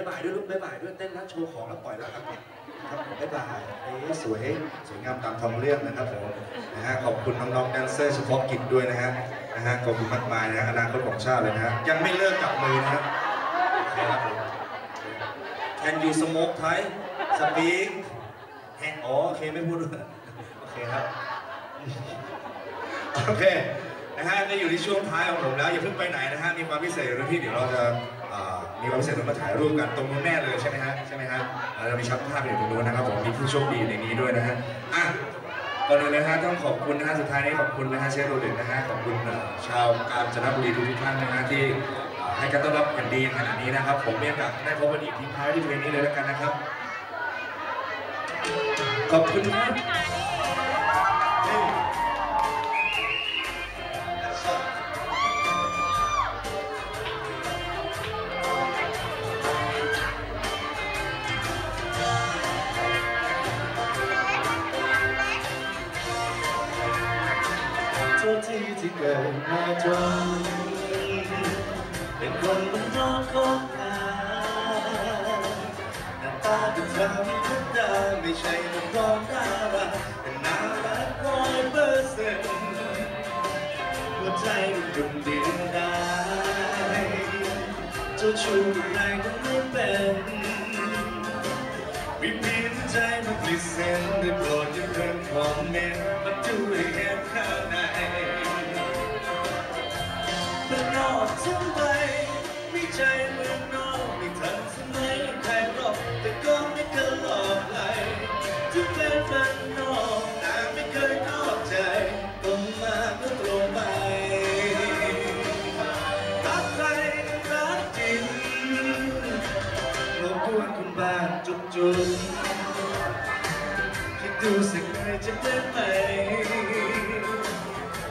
บายบายด้วยลูกบายบายด้วยเต้นแล้วโชว์ของแล้วปล่อยแล้วครับครับผมบายบายเอ๊ะสวยสวยงามตามทองเรื่องนะครับผมนะฮะขอบคุณน้องๆแดนเซอร์เฉพาะกิจด้วยนะฮะนะฮะขอบคุณมากมายนะฮะอนาคตของชาติเลยนะฮะยังไม่เลิกจับมือนะครับโอเคครับผม Can you smoke Thai speak แฮงอ๋อโอเคไม่พูดด้วยโอเคครับโอเค นะฮะก็อยู่ที่ช่วงท้ายของผมแล้วอย่าเพิ่งไปไหนนะฮะมีความพิเศษอยู่ที่เดี๋ยวเราจะมีความพิเศษเรามาถ่ายรูปกันตรงนู้นแน่เลยใช่ไหมฮะใช่ไหมฮะเรามีชักภาพอยู่ตรงนู้นนะครับผมมีผู้โชคดีในนี้ด้วยนะฮะอะก่อนอื่นเลยนะฮะต้องขอบคุณนะฮะสุดท้ายนี้ขอบคุณนะฮะเชฟโรเลนนะฮะขอบคุณชาวกาญจนบุรีทุกท่านนะฮะที่ให้การต้อนรับอย่างดีขนาดนี้นะครับ ผมมีโอกาสได้พบกันอีกทิ้งท้ายที่เพลงนี้เลยแล้วกันนะครับขอบคุณครับ โทษทีที่เกิดมาจนเป็นคนบนโลกของหาหน้าตาเป็นทางที่ทุกดาไม่ใช่นักร้องดาราแต่น่ารักร้อยเปอร์เซ็นต์หัวใจมันดุมเดินได้เจ้าชู้อะไรก็ไม่เป็นวิพีนใจมันปลิเซนได้โปรดอย่าเพิ่งคอมเมนต์มาดูให้เห็นข้างใน อกทั้งใบไม่ใจเมืองนอกไม่ทันสมัยใครรอกแต่ก็ไม่เคยหลอกใครถึงเป็นมันนอกแต่ไม่เคยนอกใจตรงมาก็ตรงไปรักใครรักจริงเราควรคุณบ้านจุกจุกคิดดูสักหน่อยจะได้ไหม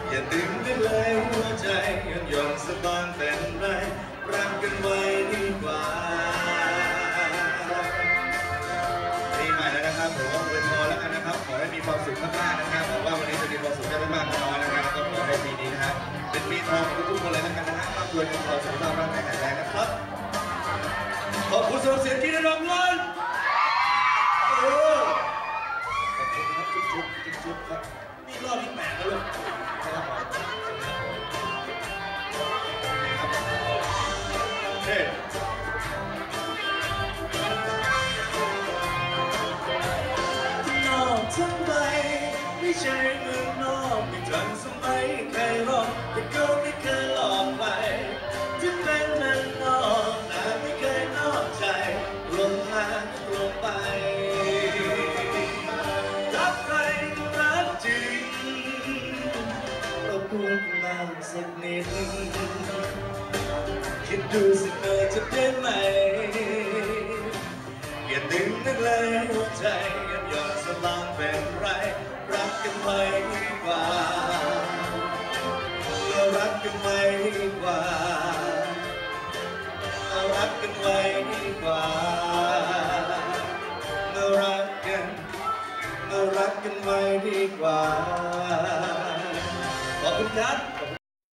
อย่าดึงไปเลย นหย่อนเป็นไรรักกันไว้ดีกว่าปีใหม่แล้วนะครับผมว่าอวยพรแล้วกันนะครับ ขอให้มีความสุขมากๆนะครับบอกว่าวันนี้จะมีความสุขได้มากก็น้อยนะครับก็ขอให้ปีนี้นะครับเป็นปีทองของทุกคนเลยแล้วกันนะฮะร่ำรวยเงินทองสุขภาพร่างกายแข็งแรงนะครับขอบคุณสำหรับเสียงกรีดในรางวัลเออขอบคุณครับจุ๊บจุ๊บจุ๊บจุ๊บครับนี่รอบที่แปดแล้วลูก นอกไม่ทันสมัยใครหรอกแต่ก็ไม่เคยหลอกใครถึงเป็นเมืองนอกแต่ไม่เคยนอกใจลงมาก็ลงไปรักใครก็รักจริงเราพูดมาสักนิดคิดดูสักหน่อจะได้ไหมอย่าดึงนักเลยหัวใจ รักกันไว้ดีกว่า ขอบคุณครับ